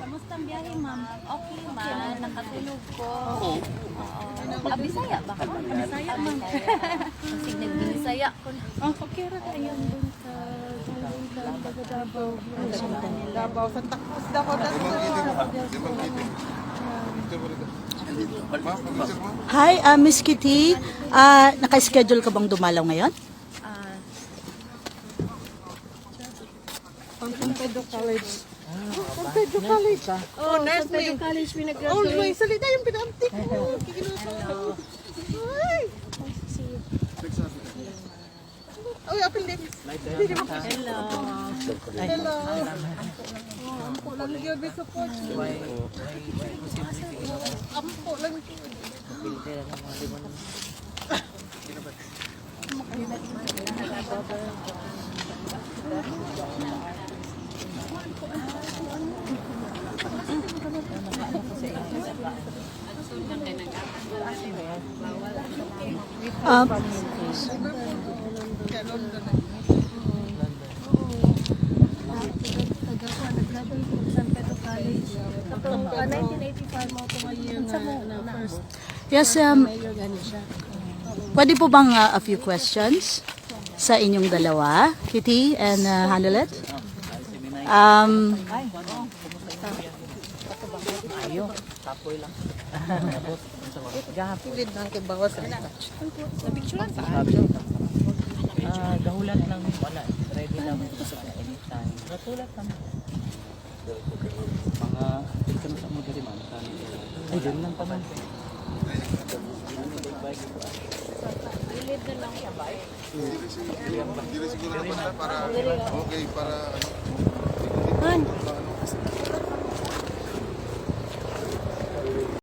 Kamusta ang biyahe, ma'am? Okay, man. Nakatulog ko. Oo. Ah, Bisaya ba? Bisaya, ma'am. Kasi nagbinisaya ko na. Ang pakira kayo dun sa dun sa Davao. Davao, Santa Cruz, Davao, Hi, uh, Miss Kitty. Uh, naka-schedule ka bang dumalaw ngayon? Ang San Pedro College. Oh, San Pedro College. Oh, San Pedro College, pinag-graduate. Oh, may salita yung pinamti ko. Hello. Ay. Uy, appendix. Hello. Hello. Oh, ampo lang gyud sa coach. Ampo lang gyud. Um, Kaya London. nag-graduate ko sa San Pedro College. Katong ah, 1985 mo ko ngayon na, na first yes, um, pwede po bang uh, a few questions sa inyong dalawa, Kitty and uh, Hanelet? Um, Pilid lang kay bawas sa touch. Ah, gahulan lang wala. Ready lang sa anytime. Natulad kami. Mga ikam sa mga diri man. Ay, dun lang pa man. Hindi siguro na para okay para ano.